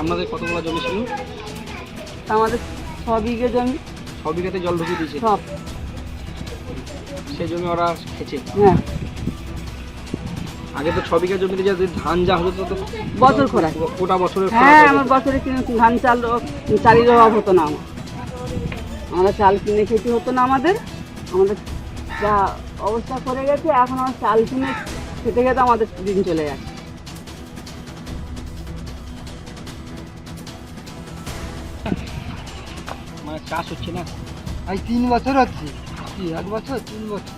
আপনাদের কতগুলো জমি ছিল? তা আমাদের ছ বিঘে জমি। ছ বিঘাতে জল ঢুকিয়ে দিয়েছে? সব। সেই জমি ওরা খেছে হ্যাঁ। আগে তো ছ বিঘা জমিতে যে ধান যা হতো তো বছর খোরাক গোটা বছরের হ্যাঁ আমার বছরে কিনে ধান চাল চালের অভাব হতো না আমার। আমরা চাল কিনে খেতে হতো না আমাদের। আমাদের যা অবস্থা করে গেছে এখন আমার চাল কিনে খেতে খেতে আমাদের দিন চলে যাচ্ছে। মানে চাষ হচ্ছে না। আজ তিন বছর হচ্ছে। কি এক বছর? তিন বছর।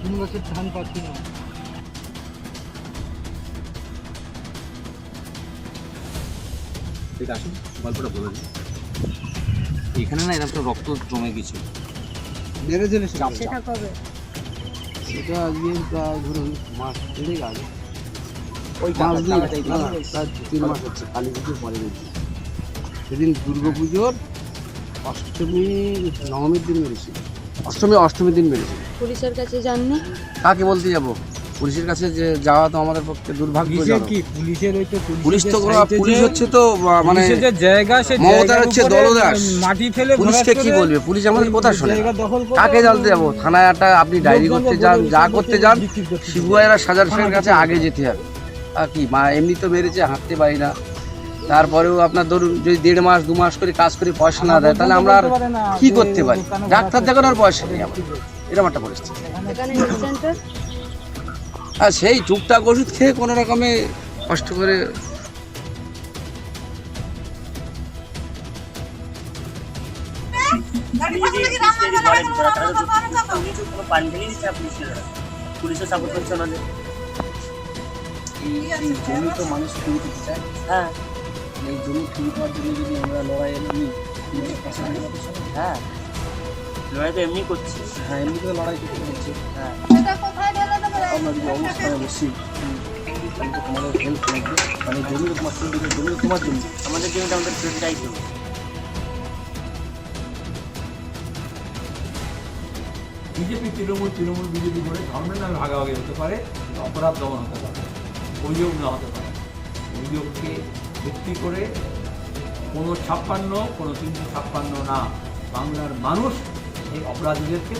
তিন বছর ধান পাচ্ছি না। ঠিক আসুন গল্পটা বলে দিই। এখানে না এরকম রক্ত জমে গেছে। মেরে সেটা কবে? সেটা আজকে ধরুন মাস দেড়েক আগে। ওই প্রায় তিন মাস হচ্ছে কালী পুজোর পরে গেছি সেদিন দুর্গা পুজোর অষ্টমী নবমীর দিন মেরেছিল অষ্টমী অষ্টমীর দিন মেরেছিল পুলিশের কাছে যাননি? কাকে বলতে যাব? পুলিশের কাছে যে যাওয়া তো আমাদের পক্ষে দুর্ভাগ্যজনক। কি? পুলিশের ওই তো পুলিশ তো কোনো- পুলিশ হচ্ছে তো মানে যে জায়গা সে মমতার হচ্ছে দলদাস। মাটি ফেলে পুলিশকে কি বলবে? পুলিশ আমাদের কথা শোনে। কাকে জানতে যাব? থানায় একটা আপনি ডায়েরি করতে যান যা করতে যান শিবুয়াইরা সাজার কাছে আগে যেতে হবে। আর কি মা এমনি তো মেরেছে হাঁটতে পারি না। তারপরেও আপনার ধরুন যদি দেড় মাস, দু মাস করে কাজ করে পয়সা না দেয়, তাহলে আমরা আর কি করতে পারি? ডাক্তার দেখানোর পয়সা নেই এরকম একটা পরিস্থিতি। আর সেই টুকটাক ওষুধ খেয়ে কোনো রকমে কষ্ট করে সাপোর্ট করছে হ্যাঁ। এই জমি ফিরে পাওয়ার জন্য যদি আমরা লড়াই নিই। হ্যাঁ। লড়াই তো এমনি করছি। হ্যাঁ এমনি করে লড়াই করতে হচ্ছে। হ্যাঁ। আমরা যদি বসি তোমাদের হেল্প লাগবে। মানে জমি তোমার জমি জমি তোমার জমি। আমাদের জমিটা আমাদের ফেরত চাইতো বিজেপি তৃণমূল তৃণমূল বিজেপি করে ধর্মের নামে ভাগাভাগি হতে পারে অপরাধ দমন হতে পারে অভিযোগ না হতে পারে। অভিযোগকে ভিত্তি করে কোনো ছাপ্পান্ন কোনো তিনশো ছাপ্পান্ন না। বাংলার মানুষ এই অপরাধীদেরকে